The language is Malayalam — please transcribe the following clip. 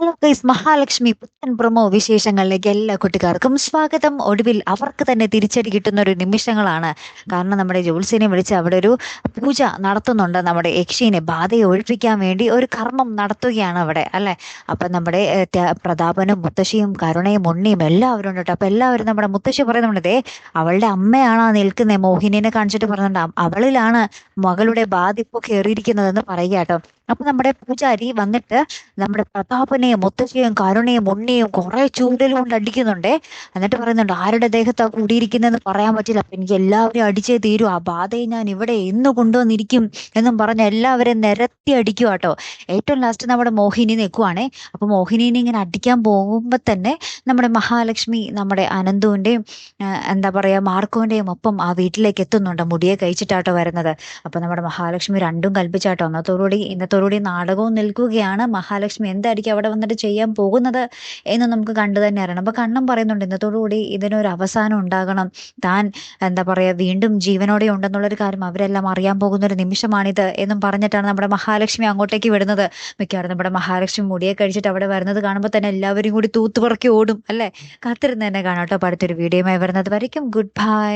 ഹലോ ഗൈസ് മഹാലക്ഷ്മി പുത്തൻ പ്രമോ വിശേഷങ്ങളിലേക്ക് എല്ലാ കുട്ടിക്കാർക്കും സ്വാഗതം. ഒടുവിൽ അവർക്ക് തന്നെ തിരിച്ചടി കിട്ടുന്ന ഒരു നിമിഷങ്ങളാണ്. കാരണം നമ്മുടെ ജോത്സ്യനെ വിളിച്ച് അവിടെ ഒരു പൂജ നടത്തുന്നുണ്ട്. നമ്മുടെ യക്ഷിനെ ബാധയെ ഒഴിപ്പിക്കാൻ വേണ്ടി ഒരു കർമ്മം നടത്തുകയാണ് അവിടെ അല്ലെ? അപ്പൊ നമ്മുടെ പ്രതാപനും മുത്തശ്ശിയും കരുണയും ഉണ്ണിയും എല്ലാവരും ഉണ്ട് അപ്പൊ എല്ലാവരും നമ്മുടെ മുത്തശ്ശി പറയുന്നുണ്ട് അവളുടെ അമ്മയാണ് നിൽക്കുന്നത് മോഹിനിനെ കാണിച്ചിട്ട് പറയുന്നുണ്ട് അവളിലാണ് മകളുടെ ബാധ ഇപ്പോൾ കയറിയിരിക്കുന്നതെന്ന് പറയുക കേട്ടോ. അപ്പൊ നമ്മുടെ പൂജാരി വന്നിട്ട് നമ്മുടെ പ്രതാപനെയും മുത്തശ്ശിയും കരുണയും ഉണ്ണിയും കുറെ ചൂടൽ കൊണ്ട് അടിക്കുന്നുണ്ടേ. എന്നിട്ട് പറയുന്നുണ്ട് ആരുടെ ദേഹത്താ കൂടിയിരിക്കുന്നതെന്ന് പറയാൻ പറ്റില്ല. അപ്പൊ എനിക്ക് എല്ലാവരും അടിച്ചേ തീരും. ആ ബാധയെ ഞാൻ ഇവിടെ എന്ന് കൊണ്ടുവന്നിരിക്കും എന്നും പറഞ്ഞ് എല്ലാവരെയും നിരത്തി അടിക്കുക കേട്ടോ. ഏറ്റവും ലാസ്റ്റ് നമ്മുടെ മോഹിനി നിൽക്കുവാണേ. അപ്പൊ മോഹിനിനെ ഇങ്ങനെ അടിക്കാൻ പോകുമ്പോ തന്നെ നമ്മുടെ മഹാലക്ഷ്മി നമ്മുടെ അനന്തുവിന്റെയും എന്താ പറയാ മാർക്കോന്റെയും ഒപ്പം ആ വീട്ടിലേക്ക് എത്തുന്നുണ്ട്. മുടിയെ കഴിച്ചിട്ടാട്ടോ വരുന്നത്. അപ്പൊ നമ്മുടെ മഹാലക്ഷ്മി രണ്ടും കൽപ്പിച്ചാട്ടോ. അന്നത്തോടുകൂടി ഇന്നത്തോടുകൂടി നാടകവും നിൽക്കുകയാണ്. മഹാലക്ഷ്മി എന്തായിരിക്കും അവിടെ വന്നിട്ട് ചെയ്യാൻ പോകുന്നത് എന്ന് നമുക്ക് കണ്ടു തന്നെ അറിയണം. അപ്പൊ കണ്ണം പറയുന്നുണ്ട് ഇന്നത്തോടുകൂടി ഇതിനൊരു അവസാനം ഉണ്ടാകണം. താൻ എന്താ പറയാ വീണ്ടും ജീവനോടെ ഉണ്ടെന്നുള്ളൊരു കാര്യം അവരെല്ലാം അറിയാൻ പോകുന്ന ഒരു നിമിഷമാണിത് എന്നും പറഞ്ഞിട്ടാണ് നമ്മുടെ മഹാലക്ഷ്മി അങ്ങോട്ടേക്ക് വിടുന്നത്. മിക്കവാറും നമ്മുടെ മഹാലക്ഷ്മി മുടിയെ കഴിച്ചിട്ട് അവിടെ വരുന്നത് കാണുമ്പോൾ തന്നെ എല്ലാവരും കൂടി തൂത്തുപറക്കി ഓടും അല്ലെ? കാത്തിരുന്ന് തന്നെ കാണാം കേട്ടോ. അടുത്തൊരു വീഡിയോയുമായി വരുന്നത് വരയ്ക്കും. Good bye.